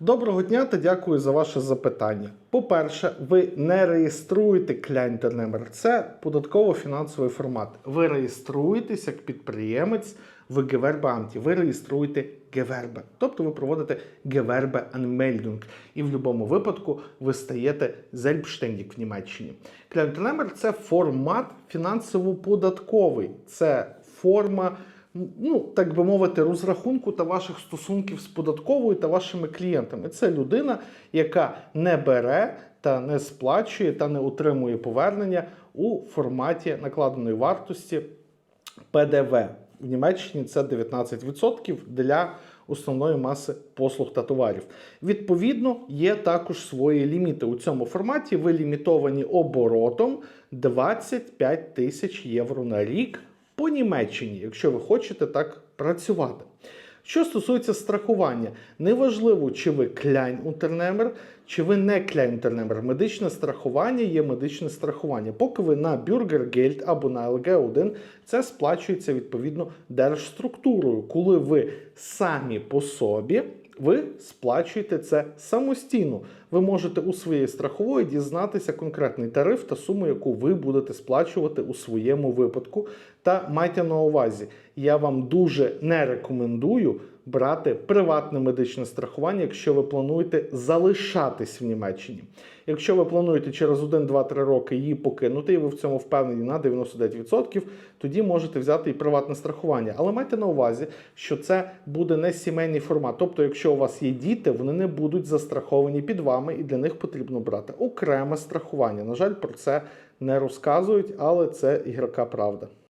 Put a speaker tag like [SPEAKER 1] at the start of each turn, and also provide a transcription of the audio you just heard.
[SPEAKER 1] Доброго дня та дякую за ваше запитання. По-перше, ви не реєструєте клієнтер-номер. Це податково-фінансовий формат. Ви реєструєтесь як підприємець в Gewerbeamті. Ви реєструєте Gewerbe. Тобто ви проводите Gewerbe-Anmeldung. І в будь-якому випадку ви стаєте Selbstständig в Німеччині. Клієнтер-номер – це формат фінансово-податковий. Це форма ну, так би мовити, розрахунку та ваших стосунків з податковою та вашими клієнтами. Це людина, яка не бере та не сплачує та не отримує повернення у форматі накладеної вартості ПДВ. В Німеччині це 19% для основної маси послуг та товарів. Відповідно, є також свої ліміти. У цьому форматі ви лімітовані оборотом 25 тисяч євро на рік по Німеччині, якщо ви хочете так працювати. Що стосується страхування, неважливо, чи ви кляйн-унтернемер, чи ви не кляйн-унтернемер. Медичне страхування є медичне страхування. Поки ви на Бюргергельд або на ЛГ1, це сплачується відповідно держструктурою. Коли ви самі по собі, ви сплачуєте це самостійно. Ви можете у своєї страхової дізнатися конкретний тариф та суму, яку ви будете сплачувати у своєму випадку. Та майте на увазі, я вам дуже не рекомендую брати приватне медичне страхування, якщо ви плануєте залишатись в Німеччині. Якщо ви плануєте через 1, 2, 3 роки її покинути, і ви в цьому впевнені на 99%, тоді можете взяти і приватне страхування. Але майте на увазі, що це буде не сімейний формат. Тобто, якщо у вас є діти, вони не будуть застраховані під вами, і для них потрібно брати окреме страхування. На жаль, про це не розказують, але це ігрока правда.